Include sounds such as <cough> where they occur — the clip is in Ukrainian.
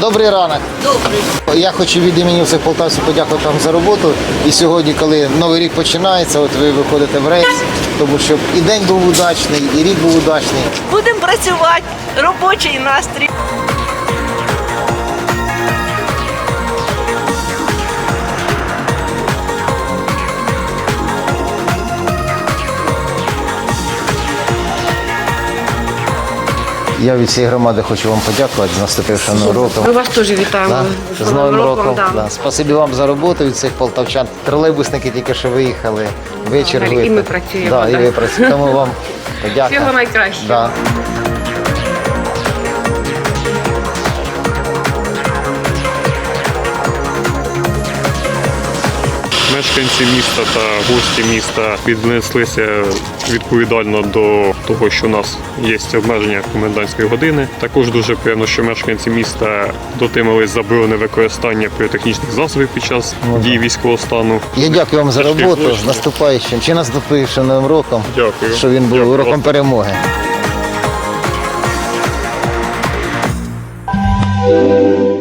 Добрий ранок. Добрий. Я хочу від імені всіх полтавців подякувати вам за роботу. І сьогодні, коли новий рік починається, от ви виходите в рейс, тому щоб і день був удачний, і рік був удачний. Будемо працювати. Робочий настрій. Я від всієї громади хочу вам подякувати з наступившим новим роком. Ми вас теж вітаємо Да? з Новим роком. да. Да. Спасибі вам за роботу від цих полтавчан. Тролейбусники тільки що виїхали. Вечір І ви- ми працюємо, Да, і ви працюємо. Тому вам <laughs> подякуємо. Всього найкращого. Да. Мешканці міста та гості міста віднеслися відповідально до того, що у нас є обмеження комендантської години. Також дуже приємно, що мешканці міста дотримались заборони використання піротехнічних засобів під час дії військового стану. Я дякую вам за роботу з наступаючим чи наступившим новим роком. Дякую. Щоб він був Дякую. роком перемоги. Thank